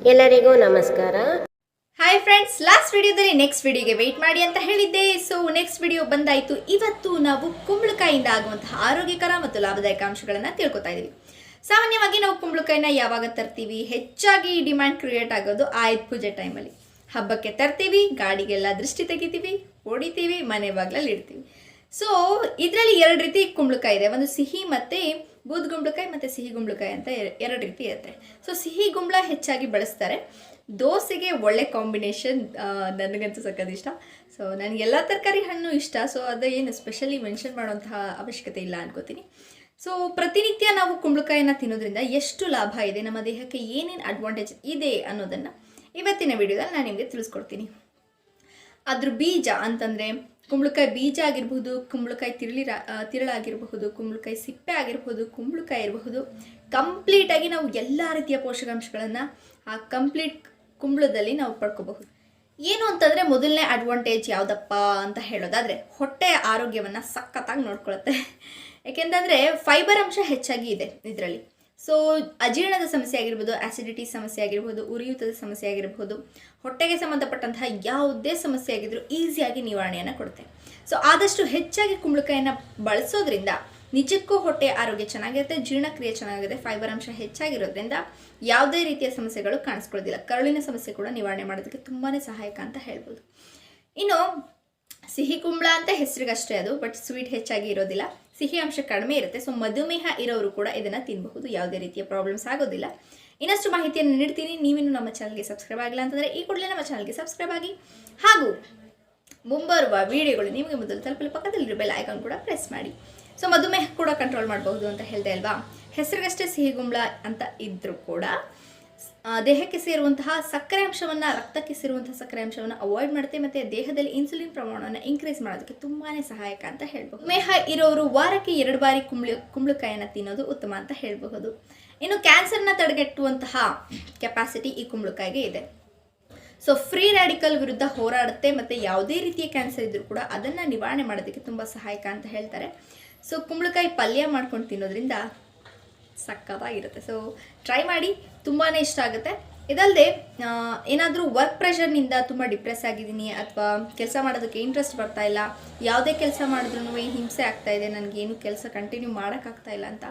ಎಲ್ಲರಿಗೂ ನಮಸ್ಕಾರ. Hi friends last ವಿಡಿಯೋದಲ್ಲಿ ನೆಕ್ಸ್ಟ್ ವಿಡಿಯೋಗೆ ವೆಯ್ಟ್ ಮಾಡಿ ಅಂತ ಹೇಳಿದ್ದೆ. ಸೊ ನೆಕ್ಸ್ಟ್ ವಿಡಿಯೋ ಬಂದಾಯಿತು. ಇವತ್ತು ನಾವು ಕುಂಬಳಕಾಯಿಂದ ಆಗುವಂತಹ ಆರೋಗ್ಯಕರ ಮತ್ತು ಲಾಭದಾಯಕ ಅಂಶಗಳನ್ನು ತಿಳ್ಕೊತಾ ಇದ್ದೀವಿ ಸಾಮಾನ್ಯವಾಗಿ ನಾವು ಕುಂಬಳಕಾಯಿನ ಯಾವಾಗ ತರ್ತೀವಿ? ಹೆಚ್ಚಾಗಿ ಡಿಮ್ಯಾಂಡ್ ಕ್ರಿಯೇಟ್ ಆಗೋದು ಆಯುಧ ಪೂಜೆ ಟೈಮಲ್ಲಿ ಹಬ್ಬಕ್ಕೆ ತರ್ತೀವಿ, ಗಾಡಿಗೆಲ್ಲ ದೃಷ್ಟಿ ತೆಗಿತೀವಿ ಹೊಡಿತೀವಿ ಮನೆ ಬಾಗ್ಲಲ್ಲಿ ಇಡ್ತೀವಿ. ಸೊ ಇದರಲ್ಲಿ ಎರಡು ರೀತಿ ಕುಂಬಳಕಾಯಿ ಇದೆ. ಒಂದು ಸಿಹಿ ಮತ್ತು ಬೂದ್ ಗುಂಬಳಕಾಯಿ ಮತ್ತು ಸಿಹಿ ಗುಂಬಳಕಾಯಿ ಅಂತ ಎರಡು ರೀತಿ ಇರುತ್ತೆ. ಸೊ ಸಿಹಿ ಗುಂಬಳ ಹೆಚ್ಚಾಗಿ ಬಳಸ್ತಾರೆ. ದೋಸೆಗೆ ಒಳ್ಳೆ ಕಾಂಬಿನೇಷನ್ ನನಗಂತೂ ಸಕ್ಕದ ಇಷ್ಟ. ಸೊ ನನಗೆ ಎಲ್ಲ ತರಕಾರಿ ಹಣ್ಣು ಇಷ್ಟ. ಸೊ ಅದು ಏನು ಸ್ಪೆಷಲಿ ಮೆನ್ಷನ್ ಮಾಡುವಂತಹ ಅವಶ್ಯಕತೆ ಇಲ್ಲ ಅನ್ಕೋತೀನಿ. ಸೊ ಪ್ರತಿನಿತ್ಯ ನಾವು ಕುಂಬಳಕಾಯಿನ ತಿನ್ನೋದ್ರಿಂದ ಎಷ್ಟು ಲಾಭ ಇದೆ, ನಮ್ಮ ದೇಹಕ್ಕೆ ಏನೇನು ಅಡ್ವಾಂಟೇಜ್ ಇದೆ ಅನ್ನೋದನ್ನು ಇವತ್ತಿನ ವಿಡಿಯೋದಲ್ಲಿ ನಾನು ನಿಮಗೆ ತಿಳಿಸ್ಕೊಡ್ತೀನಿ. ಅದ್ರ ಬೀಜ ಅಂತಂದರೆ ಕುಂಬಳಕಾಯಿ ಬೀಜ ಆಗಿರಬಹುದು, ಕುಂಬಳಕಾಯಿ ತಿರುಳಿ ತಿರುಳಾಗಿರಬಹುದು, ಕುಂಬಳಕಾಯಿ ಸಿಪ್ಪೆ ಆಗಿರಬಹುದು, ಕುಂಬಳಕಾಯಿ ಇರಬಹುದು ಕಂಪ್ಲೀಟಾಗಿ ನಾವು ಎಲ್ಲ ರೀತಿಯ ಪೋಷಕಾಂಶಗಳನ್ನು ಆ ಕಂಪ್ಲೀಟ್ ಕುಂಬಳದಲ್ಲಿ ನಾವು ಪಡ್ಕೋಬಹುದು. ಏನು ಅಂತಂದರೆ ಮೊದಲನೇ ಅಡ್ವಾಂಟೇಜ್ ಯಾವುದಪ್ಪ ಅಂತ ಹೇಳೋದಾದರೆ ಹೊಟ್ಟೆಯ ಆರೋಗ್ಯವನ್ನು ಸಖತ್ತಾಗಿ ನೋಡ್ಕೊಳುತ್ತೆ. ಯಾಕೆಂತಂದರೆ ಫೈಬರ್ ಅಂಶ ಹೆಚ್ಚಾಗಿ ಇದೆ ಇದರಲ್ಲಿ. ಸೊ ಅಜೀರ್ಣದ ಸಮಸ್ಯೆ ಆಗಿರ್ಬೋದು ಆಸಿಡಿಟಿ ಸಮಸ್ಯೆ ಆಗಿರ್ಬೋದು, ಉರಿಯೂತದ ಸಮಸ್ಯೆ ಆಗಿರಬಹುದು ಹೊಟ್ಟೆಗೆ ಸಂಬಂಧಪಟ್ಟಂತಹ ಯಾವುದೇ ಸಮಸ್ಯೆ ಆಗಿದ್ರೂ ಈಸಿಯಾಗಿ ನಿವಾರಣೆಯನ್ನು ಕೊಡುತ್ತೆ. ಸೊ ಆದಷ್ಟು ಹೆಚ್ಚಾಗಿ ಕುಂಬಳಕಾಯಿನ ಬಳಸೋದ್ರಿಂದ ನಿಜಕ್ಕೂ ಹೊಟ್ಟೆ ಆರೋಗ್ಯ ಚೆನ್ನಾಗಿರುತ್ತೆ, ಜೀರ್ಣಕ್ರಿಯೆ ಚೆನ್ನಾಗಿದೆ ಫೈಬರ್ ಅಂಶ ಹೆಚ್ಚಾಗಿರೋದ್ರಿಂದ ಯಾವುದೇ ರೀತಿಯ ಸಮಸ್ಯೆಗಳು ಕಾಣಿಸ್ಕೊಳ್ಳೋದಿಲ್ಲ. ಕರುಳಿನ ಸಮಸ್ಯೆ ಕೂಡ ನಿವಾರಣೆ ಮಾಡೋದಕ್ಕೆ ತುಂಬಾ ಸಹಾಯಕ ಅಂತ ಹೇಳ್ಬೋದು. ಇನ್ನು, ಸಿಹಿ ಕುಂಬಳ ಅಂತ ಹೆಸರಿಗಷ್ಟೇ ಅದು ಬಟ್ ಸ್ವೀಟ್ ಹೆಚ್ಚಾಗಿ ಇರೋದಿಲ್ಲ. ಸಿಹಿ ಅಂಶ ಕಡಿಮೆ ಇರುತ್ತೆ. ಸೊ ಮಧುಮೇಹ ಇರೋರು ಕೂಡ ಇದನ್ನು ತಿನ್ನಬಹುದು ಯಾವುದೇ ರೀತಿಯ ಪ್ರಾಬ್ಲಮ್ಸ್ ಆಗೋದಿಲ್ಲ. ಇನ್ನಷ್ಟು ಮಾಹಿತಿಯನ್ನು ನೀಡ್ತೀನಿ. ನೀವಿನ್ನು ನಮ್ಮ ಚಾನಲ್ಗೆ ಸಬ್ಸ್ಕ್ರೈಬ್ ಆಗಿಲ್ಲ ಅಂತಂದರೆ ಈ ಕೂಡಲೇ ನಮ್ಮ ಚಾನಲ್ಗೆ ಸಬ್ಸ್ಕ್ರೈಬ್ ಆಗಿ. ಹಾಗೂ ಮುಂಬರುವ ವಿಡಿಯೋಗಳು ನಿಮಗೆ ಮೊದಲು ತಲುಪಲು ಪಕ್ಕದಲ್ಲಿ ಬೆಲ್ ಐಕಾನ್ ಕೂಡ ಪ್ರೆಸ್ ಮಾಡಿ. ಸೊ ಮಧುಮೇಹ ಕೂಡ ಕಂಟ್ರೋಲ್ ಮಾಡಬಹುದು ಅಂತ ಹೇಳ್ದೆ ಅಲ್ವಾ? ಹೆಸರಿಗಷ್ಟೇ ಸಿಹಿ ಗುಂಬಳ ಅಂತ ಇದ್ದರೂ ಕೂಡ ದೇಹಕ್ಕೆ ಸೇರುವಂತಹ ಸಕ್ಕರೆ ಅಂಶವನ್ನು, ರಕ್ತಕ್ಕೆ ಸೇರುವಂತಹ ಸಕ್ಕರೆ ಅಂಶವನ್ನು ಅವಾಯ್ಡ್ ಮಾಡುತ್ತೆ ಮತ್ತು ದೇಹದಲ್ಲಿ ಇನ್ಸುಲಿನ್ ಪ್ರಮಾಣವನ್ನು ಇನ್ಕ್ರೀಸ್ ಮಾಡೋದಕ್ಕೆ ತುಂಬಾ ಸಹಾಯಕ ಅಂತ ಹೇಳ್ಬೋದು ಮೇಹ ಇರೋರು ವಾರಕ್ಕೆ ಎರಡು ಬಾರಿ ಕುಂಬಳ ಕುಂಬಳಕಾಯಿಯನ್ನು ತಿನ್ನೋದು ಉತ್ತಮ ಅಂತ ಹೇಳಬಹುದು. ಇನ್ನು ಕ್ಯಾನ್ಸರ್ನ ತಡೆಗಟ್ಟುವಂತಹ ಕೆಪಾಸಿಟಿ ಈ ಕುಂಬಳಕಾಯಿಗೆ ಇದೆ. ಸೊ ಫ್ರೀ ರ್ಯಾಡಿಕಲ್ ವಿರುದ್ಧ ಹೋರಾಡುತ್ತೆ ಮತ್ತು ಯಾವುದೇ ರೀತಿಯ ಕ್ಯಾನ್ಸರ್ ಇದ್ದರೂ ಕೂಡ ಅದನ್ನು ನಿವಾರಣೆ ಮಾಡೋದಕ್ಕೆ ತುಂಬ ಸಹಾಯಕ ಅಂತ ಹೇಳ್ತಾರೆ. ಸೊ ಕುಂಬಳಕಾಯಿ ಪಲ್ಯ ಮಾಡ್ಕೊಂಡು ತಿನ್ನೋದ್ರಿಂದ ಸಕ್ಕತ್ತಾಗಿರುತ್ತೆ. ಸೊ ಟ್ರೈ ಮಾಡಿ ತುಂಬಾ ಇಷ್ಟ ಆಗುತ್ತೆ. ಇದಲ್ಲದೆ ಏನಾದರೂ ವರ್ಕ್ ಪ್ರೆಷರ್ನಿಂದ ತುಂಬ ಡಿಪ್ರೆಸ್ ಆಗಿದ್ದೀನಿ ಅಥವಾ ಕೆಲಸ ಮಾಡೋದಕ್ಕೆ ಇಂಟ್ರೆಸ್ಟ್ ಬರ್ತಾ ಇಲ್ಲ, ಯಾವುದೇ ಕೆಲಸ ಮಾಡಿದ್ರೂ ಹಿಂಸೆ ಆಗ್ತಾ ಇದೆ, ನನಗೇನು ಕೆಲಸ ಕಂಟಿನ್ಯೂ ಮಾಡೋಕ್ಕಾಗ್ತಾ ಇಲ್ಲ ಅಂತ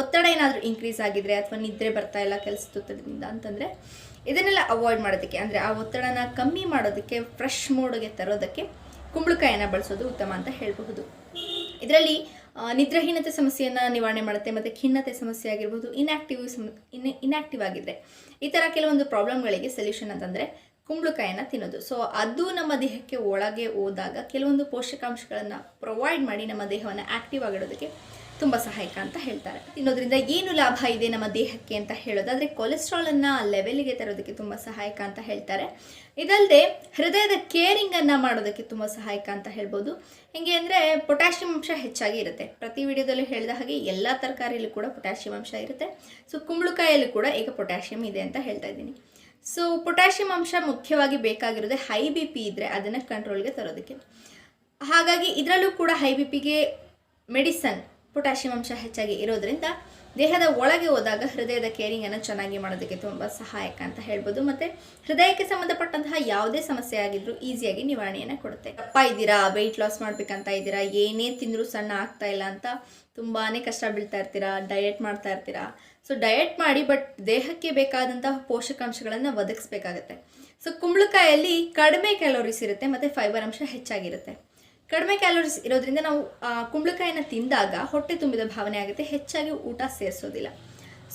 ಒತ್ತಡ ಏನಾದರೂ ಇನ್ಕ್ರೀಸ್ ಆಗಿದ್ರೆ ಅಥವಾ ನಿದ್ರೆ ಬರ್ತಾ ಇಲ್ಲ ಕೆಲಸದ ಒತ್ತಡದಿಂದ ಅಂತಂದರೆ, ಇದನ್ನೆಲ್ಲ ಅವಾಯ್ಡ್ ಮಾಡೋದಕ್ಕೆ, ಅಂದರೆ ಆ ಒತ್ತಡನ ಕಮ್ಮಿ ಮಾಡೋದಕ್ಕೆ ಫ್ರೆಶ್ ಮೋಡ್ಗೆ ತರೋದಕ್ಕೆ ಕುಂಬಳಕಾಯಿನ ಬಳಸೋದು ಉತ್ತಮ ಅಂತ ಹೇಳಬಹುದು. ಇದರಲ್ಲಿ ನಿದ್ರಾಹೀನತೆ ಸಮಸ್ಯೆಯನ್ನು ನಿವಾರಣೆ ಮಾಡುತ್ತೆ ಮತ್ತು ಖಿನ್ನತೆ ಸಮಸ್ಯೆ ಆಗಿರ್ಬೋದು ಇನ್ಆಕ್ಟಿವ್ ಸಮ, ಇನ್ ಇನ್ಆಕ್ಟಿವ್ ಆಗಿದ್ದರೆ ಈ ಥರ ಕೆಲವೊಂದು ಪ್ರಾಬ್ಲಮ್ಗಳಿಗೆ ಸೊಲ್ಯೂಷನ್ ಅಂತಂದರೆ ಕುಂಬಳಕಾಯನ್ನು ತಿನ್ನೋದು. ಸೊ ಅದು ನಮ್ಮ ದೇಹಕ್ಕೆ ಒಳಗೆ ಹೋದಾಗ ಕೆಲವೊಂದು ಪೋಷಕಾಂಶಗಳನ್ನು ಪ್ರೊವೈಡ್ ಮಾಡಿ ನಮ್ಮ ದೇಹವನ್ನು ಆ್ಯಕ್ಟಿವ್ ಆಗಿಡೋದಕ್ಕೆ ತುಂಬ ಸಹಾಯಕ ಅಂತ ಹೇಳ್ತಾರೆ. ತಿನ್ನೋದ್ರಿಂದ ಏನು ಲಾಭ ಇದೆ ನಮ್ಮ ದೇಹಕ್ಕೆ ಅಂತ ಹೇಳೋದಾದರೆ ಕೊಲೆಸ್ಟ್ರಾಲನ್ನು ಲೆವೆಲ್ಗೆ ತರೋದಕ್ಕೆ ತುಂಬ ಸಹಾಯಕ ಅಂತ ಹೇಳ್ತಾರೆ. ಇದಲ್ಲದೆ ಹೃದಯದ ಕೇರಿಂಗನ್ನು ಮಾಡೋದಕ್ಕೆ ತುಂಬ ಸಹಾಯಕ ಅಂತ ಹೇಳ್ಬೋದು. ಹೇಗೆ ಅಂದರೆ ಪೊಟ್ಯಾಷಿಯಂ ಅಂಶ ಹೆಚ್ಚಾಗಿ ಇರುತ್ತೆ. ಪ್ರತಿ ವಿಡಿಯೋದಲ್ಲಿ ಹೇಳಿದ ಹಾಗೆ ಎಲ್ಲ ತರಕಾರಿಯಲ್ಲೂ ಕೂಡ ಪೊಟ್ಯಾಷಿಯಂ ಅಂಶ ಇರುತ್ತೆ. ಸೊ ಕುಂಬಳಕಾಯಲ್ಲೂ ಕೂಡ ಈಗ ಪೊಟ್ಯಾಷಿಯಂ ಇದೆ ಅಂತ ಹೇಳ್ತಾ ಇದ್ದೀನಿ. ಸೊ ಪೊಟ್ಯಾಷಿಯಂ ಅಂಶ ಮುಖ್ಯವಾಗಿ ಬೇಕಾಗಿರೋದೇ ಹೈ ಬಿ ಪಿ ಇದ್ದರೆ ಅದನ್ನು ಕಂಟ್ರೋಲ್ಗೆ ತರೋದಕ್ಕೆ. ಹಾಗಾಗಿ ಇದರಲ್ಲೂ ಕೂಡ ಹೈ ಬಿ ಪಿಗೆ ಮೆಡಿಸನ್ ಪೊಟ್ಯಾಷಿಯಂ ಅಂಶ ಹೆಚ್ಚಾಗಿ ಇರೋದ್ರಿಂದ ದೇಹದ ಒಳಗೆ ಹೋದಾಗ ಹೃದಯದ ಕೇರಿಂಗನ್ನು ಚೆನ್ನಾಗಿ ಮಾಡೋದಕ್ಕೆ ತುಂಬ ಸಹಾಯಕ ಅಂತ ಹೇಳ್ಬೋದು. ಮತ್ತು ಹೃದಯಕ್ಕೆ ಸಂಬಂಧಪಟ್ಟಂತಹ ಯಾವುದೇ ಸಮಸ್ಯೆ ಆಗಿದ್ರೂ ಈಸಿಯಾಗಿ ನಿವಾರಣೆಯನ್ನು ಕೊಡುತ್ತೆ. ದಪ್ಪ ಇದ್ದೀರಾ? ವೆಯ್ಟ್ ಲಾಸ್ ಮಾಡಬೇಕಂತ ಇದ್ದೀರಾ? ಏನೇ ತಿಂದರೂ ಸಣ್ಣ ಆಗ್ತಾ ಇಲ್ಲ ಅಂತ ತುಂಬಾ ಕಷ್ಟ ಬೀಳ್ತಾ ಇರ್ತೀರಾ? ಡಯಟ್ ಮಾಡ್ತಾ ಇರ್ತೀರಾ? ಸೊ ಡಯಟ್ ಮಾಡಿ ಬಟ್ ದೇಹಕ್ಕೆ ಬೇಕಾದಂತಹ ಪೋಷಕಾಂಶಗಳನ್ನು ಒದಗಿಸ್ಬೇಕಾಗತ್ತೆ. ಸೊ ಕುಂಬಳಕಾಯಲ್ಲಿ ಕಡಿಮೆ ಕ್ಯಾಲೋರೀಸ್ ಇರುತ್ತೆ, ಮತ್ತು ಫೈಬರ್ ಅಂಶ ಹೆಚ್ಚಾಗಿರುತ್ತೆ. ಕಡಿಮೆ ಕ್ಯಾಲೋರೀಸ್ ಇರೋದ್ರಿಂದ ನಾವು ಕುಂಬಳಕಾಯಿನ ತಿಂದಾಗ ಹೊಟ್ಟೆ ತುಂಬಿದ ಭಾವನೆ ಆಗುತ್ತೆ, ಹೆಚ್ಚಾಗಿ ಊಟ ಸೇರಿಸೋದಿಲ್ಲ.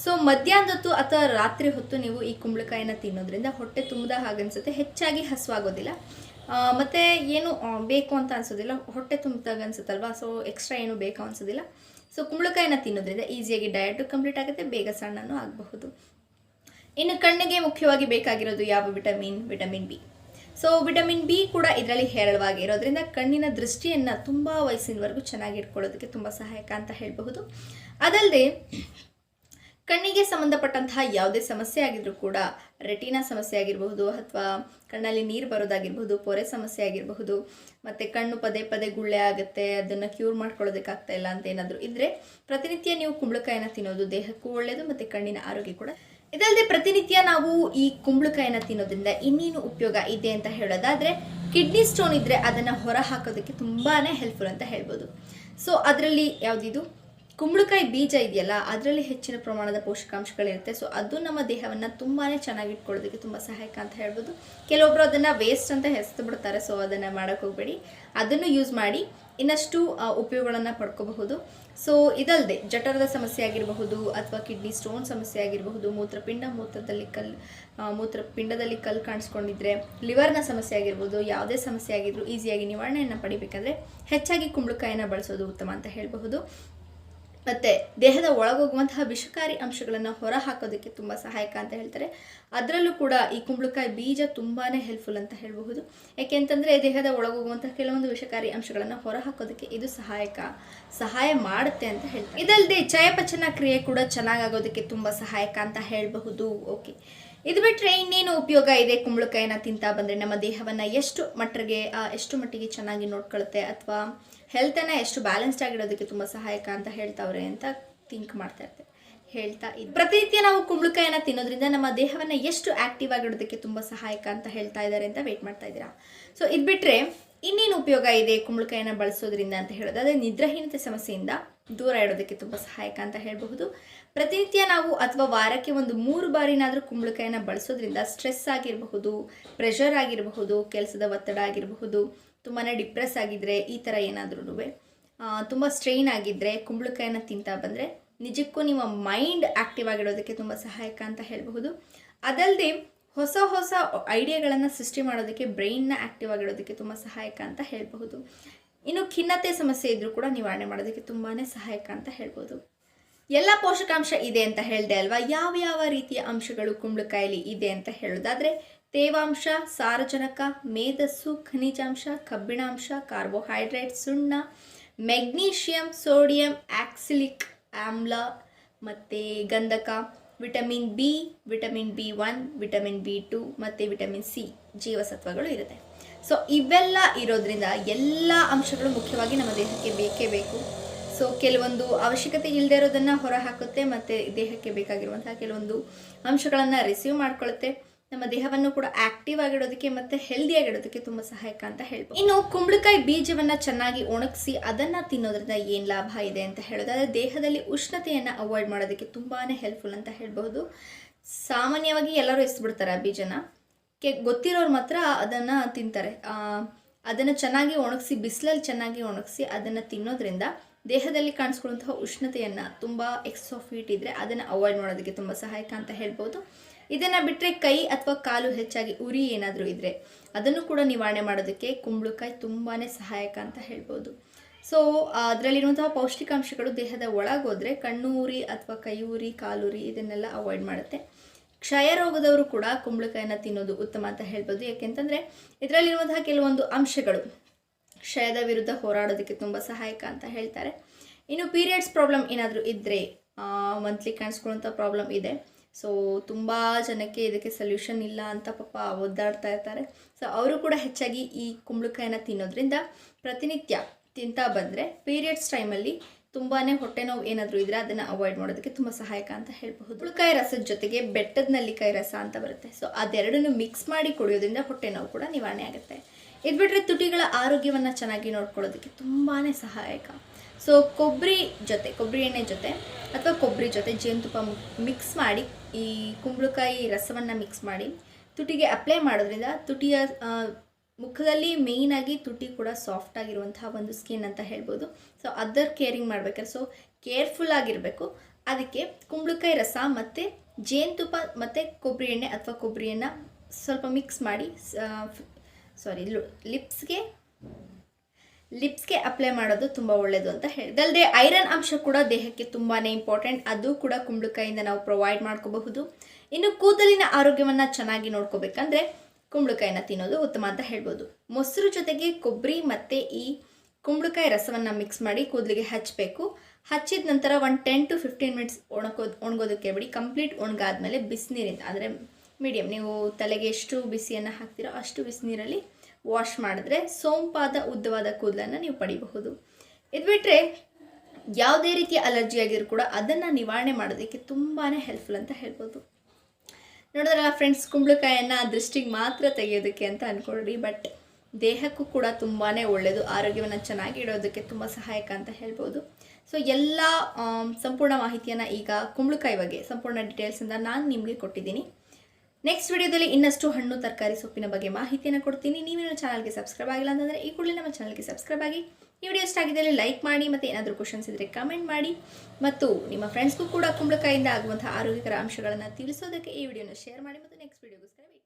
ಸೊ ಮಧ್ಯಾಹ್ನದ ಹೊತ್ತು ಅಥವಾ ರಾತ್ರಿ ಹೊತ್ತು ನೀವು ಈ ಕುಂಬಳಕಾಯಿನ ತಿನ್ನೋದ್ರಿಂದ ಹೊಟ್ಟೆ ತುಂಬಿದ ಹಾಗನ್ಸುತ್ತೆ ಹೆಚ್ಚಾಗಿ ಹಸುವಾಗೋದಿಲ್ಲ. ಮತ್ತು ಏನು ಬೇಕು ಅಂತ ಅನ್ಸೋದಿಲ್ಲ, ಹೊಟ್ಟೆ ತುಂಬಿದಾಗ ಅನ್ಸುತ್ತಲ್ವಾ? ಸೊ ಎಕ್ಸ್ಟ್ರಾ ಏನು ಬೇಕು ಅನ್ಸೋದಿಲ್ಲ. ಸೊ ಕುಂಬಳಕಾಯಿನ ತಿನ್ನೋದ್ರಿಂದ ಈಸಿಯಾಗಿ ಡಯಟು ಕಂಪ್ಲೀಟ್ ಆಗುತ್ತೆ, ಬೇಗ ಸಣ್ಣನೂ ಆಗಬಹುದು. ಇನ್ನು ಕಣ್ಣಿಗೆ ಮುಖ್ಯವಾಗಿ ಬೇಕಾಗಿರೋದು ಯಾವ vitamin? Vitamin B. So vitamin B ಕೂಡ ಇದರಲ್ಲಿ ಹೇರಳವಾಗಿ ಇರೋದ್ರಿಂದ ಕಣ್ಣಿನ ದೃಷ್ಟಿಯನ್ನು ತುಂಬ ವಯಸ್ಸಿನವರೆಗೂ ಚೆನ್ನಾಗಿ ಇಟ್ಕೊಳ್ಳೋದಕ್ಕೆ ತುಂಬ ಸಹಾಯಕ ಅಂತ ಹೇಳಬಹುದು. ಅದಲ್ಲದೆ ಕಣ್ಣಿಗೆ ಸಂಬಂಧಪಟ್ಟಂತಹ ಯಾವುದೇ ಸಮಸ್ಯೆ ಆಗಿದ್ರೂ ಕೂಡ ರೆಟಿನಾ ಸಮಸ್ಯೆ ಆಗಿರಬಹುದು ಅಥವಾ ಕಣ್ಣಲ್ಲಿ ನೀರು ಬರೋದಾಗಿರ್ಬಹುದು, ಪೊರೆ ಸಮಸ್ಯೆ ಆಗಿರಬಹುದು, ಮತ್ತು ಕಣ್ಣು ಪದೇ ಪದೇ ಗುಳ್ಳೆ ಆಗುತ್ತೆ, ಅದನ್ನು ಕ್ಯೂರ್ ಮಾಡ್ಕೊಳ್ಳೋದಕ್ಕಾಗ್ತಾ ಇಲ್ಲ ಅಂತ ಏನಾದರೂ ಇದ್ದರೆ ಪ್ರತಿನಿತ್ಯ ನೀವು ಕುಂಬಳಕಾಯಿನ ತಿನ್ನೋದು ದೇಹಕ್ಕೂ ಒಳ್ಳೆಯದು ಮತ್ತು ಕಣ್ಣಿನ ಆರೋಗ್ಯ ಕೂಡ ಇದಲ್ಲದೆ ಪ್ರತಿನಿತ್ಯ ನಾವು ಈ ಕುಂಬಳಕಾಯಿನ ತಿನ್ನೋದ್ರಿಂದ ಇನ್ನೇನು ಉಪಯೋಗ ಇದೆ ಅಂತ ಹೇಳೋದಾದ್ರೆ ಕಿಡ್ನಿ ಸ್ಟೋನ್ ಇದ್ರೆ ಅದನ್ನ ಹೊರ ಹಾಕೋದಕ್ಕೆ ತುಂಬಾನೇ ಹೆಲ್ಪ್ಫುಲ್ ಅಂತ ಹೇಳ್ಬೋದು. ಸೊ ಅದರಲ್ಲಿ ಯಾವುದಿದು? ಕುಂಬಳಕಾಯಿ ಬೀಜ ಇದೆಯಲ್ಲ, ಅದರಲ್ಲಿ ಹೆಚ್ಚಿನ ಪ್ರಮಾಣದ ಪೋಷಕಾಂಶಗಳಿರುತ್ತೆ. ಸೊ ಅದು ನಮ್ಮ ದೇಹವನ್ನು ತುಂಬಾ ಚೆನ್ನಾಗಿಟ್ಕೊಳ್ಳೋದಕ್ಕೆ ತುಂಬ ಸಹಾಯಕ ಅಂತ ಹೇಳ್ಬೋದು. ಕೆಲವೊಬ್ಬರು ಅದನ್ನು ವೇಸ್ಟ್ ಅಂತ ಹೆಸರು ಬಿಡ್ತಾರೆ ಸೊ ಅದನ್ನು ಮಾಡೋಕ್ಕೆ ಹೋಗಬೇಡಿ. ಅದನ್ನು ಯೂಸ್ ಮಾಡಿ ಇನ್ನಷ್ಟು ಉಪಯೋಗಗಳನ್ನು ಪಡ್ಕೋಬಹುದು. ಸೊ ಇದಲ್ಲದೆ ಜಠರದ ಸಮಸ್ಯೆ ಆಗಿರಬಹುದು ಅಥವಾ ಕಿಡ್ನಿ ಸ್ಟೋನ್ ಸಮಸ್ಯೆ ಆಗಿರಬಹುದು, ಮೂತ್ರಪಿಂಡ ಮೂತ್ರದಲ್ಲಿ ಕಲ್ ಮೂತ್ರಪಿಂಡದಲ್ಲಿ ಕಲ್ಲು ಕಾಣಿಸ್ಕೊಂಡಿದ್ರೆ ಲಿವರ್ನ ಸಮಸ್ಯೆ ಆಗಿರ್ಬೋದು, ಯಾವುದೇ ಸಮಸ್ಯೆ ಆಗಿದ್ರು ಈಸಿಯಾಗಿ ನಿವಾರಣೆಯನ್ನು ಪಡಿಬೇಕಾದ್ರೆ ಹೆಚ್ಚಾಗಿ ಕುಂಬಳಕಾಯಿನ ಬಳಸೋದು ಉತ್ತಮ ಅಂತ ಹೇಳಬಹುದು. ಮತ್ತೆ ದೇಹದ ಒಳಗೋಗುವಂತಹ ವಿಷಕಾರಿ ಅಂಶಗಳನ್ನು ಹೊರ ಹಾಕೋದಕ್ಕೆ ತುಂಬ ಸಹಾಯಕ ಅಂತ ಹೇಳ್ತಾರೆ. ಅದರಲ್ಲೂ ಕೂಡ ಈ ಕುಂಬಳಕಾಯಿ ಬೀಜ ತುಂಬಾನೇ ಹೆಲ್ಪ್ಫುಲ್ ಅಂತ ಹೇಳಬಹುದು. ಯಾಕೆಂತಂದ್ರೆ ದೇಹದ ಒಳಗೋಗುವಂತಹ ಕೆಲವೊಂದು ವಿಷಕಾರಿ ಅಂಶಗಳನ್ನು ಹೊರ ಹಾಕೋದಕ್ಕೆ ಇದು ಸಹಾಯಕ, ಸಹಾಯ ಮಾಡುತ್ತೆ ಅಂತ ಹೇಳ್ತಾರೆ. ಇದಲ್ಲದೆ ಚಯಪಚನ ಕ್ರಿಯೆ ಕೂಡ ಚೆನ್ನಾಗಾಗೋದಕ್ಕೆ ತುಂಬ ಸಹಾಯಕ ಅಂತ ಹೇಳಬಹುದು. ಓಕೆ ಇದು ಬಿಟ್ಟರೆ ಇನ್ನೇನು ಉಪಯೋಗ ಇದೆ ಕುಂಬಳಕಾಯಿನ ತಿಂತಾ ಬಂದರೆ? ನಮ್ಮ ದೇಹವನ್ನು ಎಷ್ಟು ಮಟ್ಟಿಗೆ ಎಷ್ಟು ಮಟ್ಟಿಗೆ ಚೆನ್ನಾಗಿ ನೋಡ್ಕೊಳ್ಳುತ್ತೆ ಅಥವಾ ಹೆಲ್ತನ್ನು ಎಷ್ಟು ಬ್ಯಾಲೆನ್ಸ್ಡ್ ಆಗಿಡೋದಕ್ಕೆ ತುಂಬ ಸಹಾಯಕ ಅಂತ ಹೇಳ್ತಾವ್ರೆ ಅಂತ ಥಿಂಕ್ ಮಾಡ್ತಾ ಇರ್ತೇವೆ ಹೇಳ್ತಾ ಇದ್ದ. ಪ್ರತಿನಿತ್ಯ ನಾವು ಕುಂಬಳಕಾಯಿನ ತಿನ್ನೋದ್ರಿಂದ ನಮ್ಮ ದೇಹವನ್ನು ಎಷ್ಟು ಆಕ್ಟಿವ್ ಆಗಿಡೋದಕ್ಕೆ ತುಂಬ ಸಹಾಯಕ ಅಂತ ಹೇಳ್ತಾ ಇದ್ದಾರೆ ಅಂತ ವೇಟ್ ಮಾಡ್ತಾ ಇದ್ದೀರಾ. ಸೊ ಇದು ಬಿಟ್ಟರೆ ಇನ್ನೇನು ಉಪಯೋಗ ಇದೆ ಕುಂಬಳಕಾಯಿನ ಬಳಸೋದ್ರಿಂದ ಅಂತ ಹೇಳೋದು. ಅದೇ ನಿದ್ರಾಹೀನತೆ ಸಮಸ್ಯೆಯಿಂದ ದೂರ ಇಡೋದಕ್ಕೆ ತುಂಬ ಸಹಾಯಕ ಅಂತ ಹೇಳಬಹುದು. ಪ್ರತಿನಿತ್ಯ ನಾವು ಅಥವಾ ವಾರಕ್ಕೆ ಒಂದು ಮೂರು ಬಾರಿನಾದರೂ ಕುಂಬಳಕಾಯಿನ ಬಳಸೋದ್ರಿಂದ ಸ್ಟ್ರೆಸ್ ಆಗಿರಬಹುದು ಪ್ರೆಷರ್ ಆಗಿರಬಹುದು, ಕೆಲಸದ ಒತ್ತಡ ಆಗಿರಬಹುದು ತುಂಬಾ ಡಿಪ್ರೆಸ್ ಆಗಿದ್ರೆ ಈ ಥರ ಏನಾದ್ರೂ ತುಂಬ ಸ್ಟ್ರೈನ್ ಆಗಿದ್ದರೆ ಕುಂಬಳಕಾಯಿನ ತಿಂತಾ ಬಂದರೆ ನಿಜಕ್ಕೂ ನಿಮ್ಮ ಮೈಂಡ್ ಆಕ್ಟಿವ್ ಆಗಿಡೋದಕ್ಕೆ ತುಂಬ ಸಹಾಯಕ ಅಂತ ಹೇಳಬಹುದು. ಅದಲ್ಲದೆ ಹೊಸ ಹೊಸ ಐಡಿಯಾಗಳನ್ನು ಸೃಷ್ಟಿ ಮಾಡೋದಕ್ಕೆ ಬ್ರೈನ್ನ ಆಕ್ಟಿವ್ ಆಗಿಡೋದಕ್ಕೆ ತುಂಬ ಸಹಾಯಕ ಅಂತ ಹೇಳಬಹುದು. ಇನ್ನು ಖಿನ್ನತೆ ಸಮಸ್ಯೆ ಇದ್ರೂ ಕೂಡ ನಿವಾರಣೆ ಮಾಡೋದಕ್ಕೆ ತುಂಬಾ ಸಹಾಯಕ ಅಂತ ಹೇಳ್ಬೋದು ಎಲ್ಲ ಪೋಷಕಾಂಶ ಇದೆ ಅಂತ ಹೇಳಿದೆ ಅಲ್ವಾ? ಯಾವ ಯಾವ ರೀತಿಯ ಅಂಶಗಳು ಕುಂಬಳಕಾಯಲ್ಲಿ ಇದೆ ಅಂತ ಹೇಳೋದಾದ್ರೆ ತೇವಾಂಶ, ಸಾರಜನಕ ಮೇಧಸ್ಸು ಖನಿಜಾಂಶ, ಕಬ್ಬಿಣಾಂಶ, ಕಾರ್ಬೋಹೈಡ್ರೇಟ್, ಸುಣ್ಣ, ಮೆಗ್ನೀಷಿಯಂ, ಸೋಡಿಯಂ, ಆಕ್ಸಿಲಿಕ್ ಆಮ್ಲ ಮತ್ತು ಗಂಧಕ, vitamin B vitamin B one, vitamin B two ಮತ್ತು ವಿಟಮಿನ್ ಸಿ ಜೀವಸತ್ವಗಳು ಇರುತ್ತೆ. ಸೊ ಇವೆಲ್ಲ ಇರೋದ್ರಿಂದ ಎಲ್ಲ ಅಂಶಗಳು ಮುಖ್ಯವಾಗಿ ನಮ್ಮ ದೇಹಕ್ಕೆ ಬೇಕೇ ಬೇಕು. ಸೊ ಕೆಲವೊಂದು ಅವಶ್ಯಕತೆ ಇಲ್ಲದೆ ಇರೋದನ್ನು ಹೊರಹಾಕುತ್ತೆ ಮತ್ತು ದೇಹಕ್ಕೆ ಬೇಕಾಗಿರುವಂತಹ ಕೆಲವೊಂದು ಅಂಶಗಳನ್ನು ರಿಸೀವ್ ಮಾಡ್ಕೊಳ್ಳುತ್ತೆ ನಮ್ಮ ದೇಹವನ್ನು ಕೂಡ ಆಕ್ಟಿವ್ ಆಗಿಡೋದಕ್ಕೆ ಮತ್ತು ಹೆಲ್ದಿ ಆಗಿಡೋದಕ್ಕೆ ತುಂಬ ಸಹಾಯಕ ಅಂತ ಹೇಳ್ಬೋದು. ಇನ್ನು ಕುಂಬಳಕಾಯಿ ಬೀಜವನ್ನು ಚೆನ್ನಾಗಿ ಒಣಗಿಸಿ ಅದನ್ನು ತಿನ್ನೋದ್ರಿಂದ ಏನು ಲಾಭ ಇದೆ ಅಂತ ಹೇಳೋದಾದ್ರೆ ದೇಹದಲ್ಲಿ ಉಷ್ಣತೆಯನ್ನು ಅವಾಯ್ಡ್ ಮಾಡೋದಕ್ಕೆ ತುಂಬಾ ಹೆಲ್ಪ್ಫುಲ್ ಅಂತ ಹೇಳ್ಬಹುದು ಸಾಮಾನ್ಯವಾಗಿ ಎಲ್ಲರೂ ಎಸ್ಬಿಡ್ತಾರೆ ಆ ಬೀಜನ. ಕೆ, ಗೊತ್ತಿರೋರು ಮಾತ್ರ ಅದನ್ನು ತಿಂತಾರೆ. ಅದನ್ನು ಚೆನ್ನಾಗಿ ಒಣಗಿಸಿ, ಬಿಸಿಲಲ್ಲಿ ಚೆನ್ನಾಗಿ ಒಣಗಿಸಿ ಅದನ್ನು ತಿನ್ನೋದ್ರಿಂದ ದೇಹದಲ್ಲಿ ಕಾಣಿಸ್ಕೊಳ್ಳುವಂತಹ ಉಷ್ಣತೆಯನ್ನು ತುಂಬ ಎಕ್ಸ್ಟ್ರಾ ಫೀಟ್ ಇದ್ದರೆ ಅದನ್ನು ಅವಾಯ್ಡ್ ಮಾಡೋದಕ್ಕೆ ತುಂಬ ಸಹಾಯಕ ಅಂತ ಹೇಳ್ಬೋದು. ಇದನ್ನು ಬಿಟ್ಟರೆ ಕೈ ಅಥವಾ ಕಾಲು ಹೆಚ್ಚಾಗಿ ಉರಿ ಏನಾದರೂ ಇದ್ದರೆ ಅದನ್ನು ಕೂಡ ನಿವಾರಣೆ ಮಾಡೋದಕ್ಕೆ ಕುಂಬಳಕಾಯಿ ತುಂಬಾ ಸಹಾಯಕ ಅಂತ ಹೇಳ್ಬೋದು. ಸೊ ಅದರಲ್ಲಿರುವಂತಹ ಪೌಷ್ಟಿಕಾಂಶಗಳು ದೇಹದ ಒಳಗೋದ್ರೆ ಕಣ್ಣು ಉರಿ ಅಥವಾ ಕೈ ಉರಿ ಕಾಲುರಿ ಇದನ್ನೆಲ್ಲ ಅವಾಯ್ಡ್ ಮಾಡುತ್ತೆ. ಕ್ಷಯ ರೋಗದವರು ಕೂಡ ಕುಂಬಳಕಾಯಿನ ತಿನ್ನೋದು ಉತ್ತಮ ಅಂತ ಹೇಳ್ಬೋದು. ಯಾಕೆಂತಂದರೆ ಇದರಲ್ಲಿರುವಂತಹ ಕೆಲವೊಂದು ಅಂಶಗಳು ಕ್ಷಯದ ವಿರುದ್ಧ ಹೋರಾಡೋದಕ್ಕೆ ತುಂಬ ಸಹಾಯಕ ಅಂತ ಹೇಳ್ತಾರೆ. ಇನ್ನು ಪೀರಿಯಡ್ಸ್ ಪ್ರಾಬ್ಲಮ್ ಏನಾದರೂ ಇದ್ದರೆ ಮಂತ್ಲಿ ಕಾಣಿಸ್ಕೊಳ್ಳುವಂಥ ಪ್ರಾಬ್ಲಮ್ ಇದೆ. ಸೊ ತುಂಬ ಜನಕ್ಕೆ ಇದಕ್ಕೆ ಸೊಲ್ಯೂಷನ್ ಇಲ್ಲ ಅಂತ ಪಾಪ ಒದ್ದಾಡ್ತಾ ಇರ್ತಾರೆ. ಸೊ ಅವರು ಕೂಡ ಹೆಚ್ಚಾಗಿ ಈ ಕುಂಬಳಕಾಯಿನ ತಿನ್ನೋದ್ರಿಂದ ಪ್ರತಿನಿತ್ಯ ತಿಂತಾ ಬಂದರೆ ಪೀರಿಯಡ್ಸ್ ಟೈಮಲ್ಲಿ ತುಂಬಾ ಹೊಟ್ಟೆ ನೋವು ಏನಾದರೂ ಇದ್ದರೆ ಅದನ್ನು ಅವಾಯ್ಡ್ ಮಾಡೋದಕ್ಕೆ ತುಂಬ ಸಹಾಯಕ ಅಂತ ಹೇಳ್ಬಹುದು. ಕುಂಬಳಕಾಯಿ ರಸದ ಜೊತೆಗೆ ಬೆಟ್ಟದ ನಲ್ಲಿಕಾಯಿ ರಸ ಅಂತ ಬರುತ್ತೆ. ಸೊ ಅದೆರಡನ್ನು ಮಿಕ್ಸ್ ಮಾಡಿ ಕುಡಿಯೋದ್ರಿಂದ ಹೊಟ್ಟೆ ನೋವು ಕೂಡ ನಿವಾರಣೆ ಆಗುತ್ತೆ. ಇದು ಬಿಟ್ಟರೆ ತುಟಿಗಳ ಆರೋಗ್ಯವನ್ನು ಚೆನ್ನಾಗಿ ನೋಡ್ಕೊಳ್ಳೋದಕ್ಕೆ ತುಂಬಾ ಸಹಾಯಕ. ಸೊ ಕೊಬ್ಬರಿ ಜೊತೆ ಕೊಬ್ಬರಿ ಎಣ್ಣೆ ಜೊತೆ ಅಥವಾ ಕೊಬ್ಬರಿ ಜೊತೆ ಜೇನುತುಪ್ಪ ಮಿಕ್ಸ್ ಮಾಡಿ, ಈ ಕುಂಬಳಕಾಯಿ ರಸವನ್ನು ಮಿಕ್ಸ್ ಮಾಡಿ, ತುಟಿಗೆ ಅಪ್ಲೈ ಮಾಡೋದ್ರಿಂದ ತುಟಿಯ ಮುಖದಲ್ಲಿ ಮೇಯ್ನಾಗಿ ತುಟಿ ಕೂಡ ಸಾಫ್ಟ್ ಆಗಿರುವಂತಹ ಒಂದು ಸ್ಕಿನ್ ಅಂತ ಹೇಳ್ಬೋದು. ಸೊ ಅದರ್ ಕೇರಿಂಗ್ ಮಾಡ್ಬೇಕಾದ್ರೆ ಸೊ ಕೇರ್ಫುಲ್ ಆಗಿರಬೇಕು. ಅದಕ್ಕೆ ಕುಂಬಳಕಾಯಿ ರಸ ಮತ್ತು ಜೇನುತುಪ್ಪ ಮತ್ತು ಕೊಬ್ಬರಿ ಎಣ್ಣೆ ಅಥವಾ ಕೊಬ್ಬರಿಯನ್ನು ಸ್ವಲ್ಪ ಮಿಕ್ಸ್ ಮಾಡಿ ಸಾರಿ ಲಿಪ್ಸ್ಗೆ ಲಿಪ್ಸ್ಗೆ ಅಪ್ಲೈ ಮಾಡೋದು ತುಂಬ ಒಳ್ಳೆಯದು ಅಂತ ಹೇಳಿದಲ್ಲದೆ ಐರನ್ ಅಂಶ ಕೂಡ ದೇಹಕ್ಕೆ ತುಂಬಾ ಇಂಪಾರ್ಟೆಂಟ್ ಅದು ಕೂಡ ಕುಂಬಳಕಾಯಿಂದ ನಾವು ಪ್ರೊವೈಡ್ ಮಾಡ್ಕೋಬಹುದು. ಇನ್ನು ಕೂದಲಿನ ಆರೋಗ್ಯವನ್ನು ಚೆನ್ನಾಗಿ ನೋಡ್ಕೋಬೇಕಂದ್ರೆ ಕುಂಬಳಕಾಯಿನ ತಿನ್ನೋದು ಉತ್ತಮ ಅಂತ ಹೇಳ್ಬೋದು. ಮೊಸರು ಜೊತೆಗೆ ಕೊಬ್ಬರಿ ಮತ್ತು ಈ ಕುಂಬಳಕಾಯಿ ರಸವನ್ನು ಮಿಕ್ಸ್ ಮಾಡಿ ಕೂದಲಿಗೆ ಹಚ್ಚಬೇಕು ಹಚ್ಚಿದ ನಂತರ ಒಂದು ಟೆನ್ ಟು ಫಿಫ್ಟೀನ್ ಮಿನಿಟ್ಸ್ ಒಣಕೋದು, ಒಣಗೋದಕ್ಕೆ ಬಿಡಿ. ಕಂಪ್ಲೀಟ್ ಒಣಗಾದ್ಮೇಲೆ ಬಿಸಿನೀರಿಂದ, ಅಂದರೆ ಮೀಡಿಯಮ್ ನೀವು ತಲೆಗೆ ಎಷ್ಟು ಬಿಸಿಯನ್ನು ಹಾಕ್ತೀರೋ ಅಷ್ಟು ಬಿಸಿನೀರಲ್ಲಿ ವಾಶ್ ಮಾಡಿದ್ರೆ ಸೋಂಪಾದ ಉದ್ದವಾದ ಕೂದಲನ್ನು ನೀವು ಪಡಿಬಹುದು. ಇದು ಬಿಟ್ಟರೆ ಯಾವುದೇ ರೀತಿಯ ಅಲರ್ಜಿ ಆಗಿದ್ರು ಕೂಡ ಅದನ್ನು ನಿವಾರಣೆ ಮಾಡೋದಕ್ಕೆ ತುಂಬಾ ಹೆಲ್ಪ್ಫುಲ್ ಅಂತ ಹೇಳ್ಬೋದು. ನೋಡಿದ್ರಲ್ಲ ಫ್ರೆಂಡ್ಸ್ ಕುಂಬಳಕಾಯನ್ನು ದೃಷ್ಟಿಗೆ ಮಾತ್ರ ತೆಗೆಯೋದಕ್ಕೆ ಅಂತ ಅಂದ್ಕೊಳ್ರಿ ಬಟ್ ದೇಹಕ್ಕೂ ಕೂಡ ತುಂಬಾ ಒಳ್ಳೆಯದು ಆರೋಗ್ಯವನ್ನು ಚೆನ್ನಾಗಿ ಇಡೋದಕ್ಕೆ ತುಂಬ ಸಹಾಯಕ ಅಂತ ಹೇಳ್ಬೋದು. ಸೊ ಎಲ್ಲ ಸಂಪೂರ್ಣ ಮಾಹಿತಿಯನ್ನು ಈಗ ಕುಂಬಳಕಾಯಿ ಬಗ್ಗೆ, ಸಂಪೂರ್ಣ ಡೀಟೇಲ್ಸಿಂದ ನಾನು ನಿಮಗೆ ಕೊಟ್ಟಿದ್ದೀನಿ. ನೆಕ್ಸ್ಟ್ ವಿಡಿಯೋದಲ್ಲಿ ಇನ್ನಷ್ಟು ಹಣ್ಣು, ತರಕಾರಿ, ಸೊಪ್ಪಿನ ಬಗ್ಗೆ ಮಾಹಿತಿಯನ್ನು ಕೊಡ್ತೀನಿ. ನೀವೇನು ಚಾನಲ್ಗೆ ಸಬ್ಸ್ಕ್ರೈಬ್ ಆಗಿಲ್ಲ ಅಂತಂದರೆ ಈ ಕೂಡಲೇ ನಮ್ಮ ಚಾನಲ್ಗೆ ಸಬ್ಸ್ಕ್ರೈಬ್ ಆಗಿ ಈ ವಿಡಿಯೋ ಇಷ್ಟ ಆಗಿದ್ದಲ್ಲಿ ಲೈಕ್ ಮಾಡಿ ಮತ್ತು ಏನಾದರೂ ಕ್ವಶನ್ಸ್ ಇದ್ದರೆ ಕಮೆಂಟ್ ಮಾಡಿ. ಮತ್ತು ನಿಮ್ಮ ಫ್ರೆಂಡ್ಸ್ಗೂ ಕೂಡ ಕುಂಬಳಕಾಯಿಂದ ಆಗುವಂಥ ಆರೋಗ್ಯಕರ ಅಂಶಗಳನ್ನು ತಿಳಿಸೋದಕ್ಕೆ ಈ ವಿಡಿಯೋನ ಶೇರ್ ಮಾಡಿ ಮತ್ತು ನೆಕ್ಸ್ಟ್ ವಿಡಿಯೋಗೋಸ್ಕರ ಮಾಡಿ.